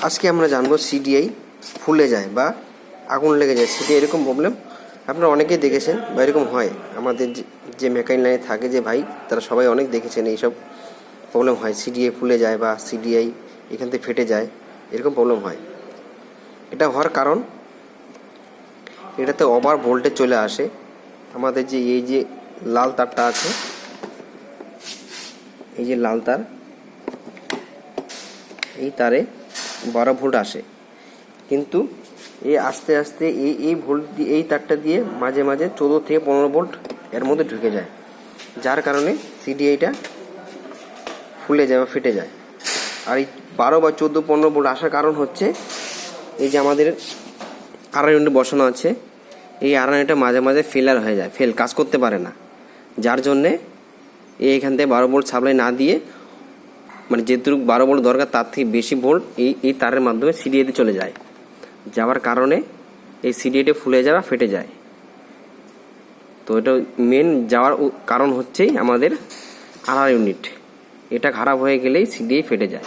আজকে আমরা জানব সিডিআই ফুলে যায় বা আগুন লেগে যায়। সিডিআই এরকম প্রবলেম আপনারা অনেকেই দেখেছেন বা এরকম হয়। আমাদের যে- মেকানিক লাইনে থাকে যে ভাই, তারা সবাই অনেক দেখেছেন এইসব প্রবলেম হয়। সিডিআই ফুলে যায় বা সিডিআই এখান থেকে ফেটে যায়, এরকম প্রবলেম হয়। এটা হওয়ার কারণ, এটাতে ওভার ভোল্টেজ চলে আসে। আমাদের যে, এই যে লাল তারটা আছে, এই যে লাল তার, এই তারে বারো ভোল্ট আসে। কিন্তু এই আস্তে আস্তে এই এই ভোল্ট দিয়ে এই তারটা দিয়ে মাঝে মাঝে চোদ্দ থেকে পনেরো ভোল্ট এর মধ্যে ঢুকে যায়। যার কারণে সিডিআইটা ফুলে যায় বা ফেটে যায়। আর এই বারো বা চোদ্দ, পনেরো ভোল্ট আসার কারণ হচ্ছে এই যে আমাদের আড়াই ইউনিট বসানো আছে, এই আড়াই ইউনিটটা মাঝে মাঝে ফেলার হয়ে যায় ফেল কাজ করতে পারে না। যার জন্যে এই এখান থেকে বারো ভোল্ট সাপ্লাই না দিয়ে মানে যেটুকু বারো ভোল্ট দরকার, তার থেকে বেশি ভোল্ট এই এই তারের মাধ্যমে সিডিএতে চলে যায়। যাওয়ার কারণে এই সিডিএটে ফুলে যাওয়া ফেটে যায়। তো এটা মেন যাওয়ার কারণ হচ্ছেই আমাদের আড়াই ইউনিট এটা খারাপ হয়ে গেলেই সিডিএ ফেটে যায়।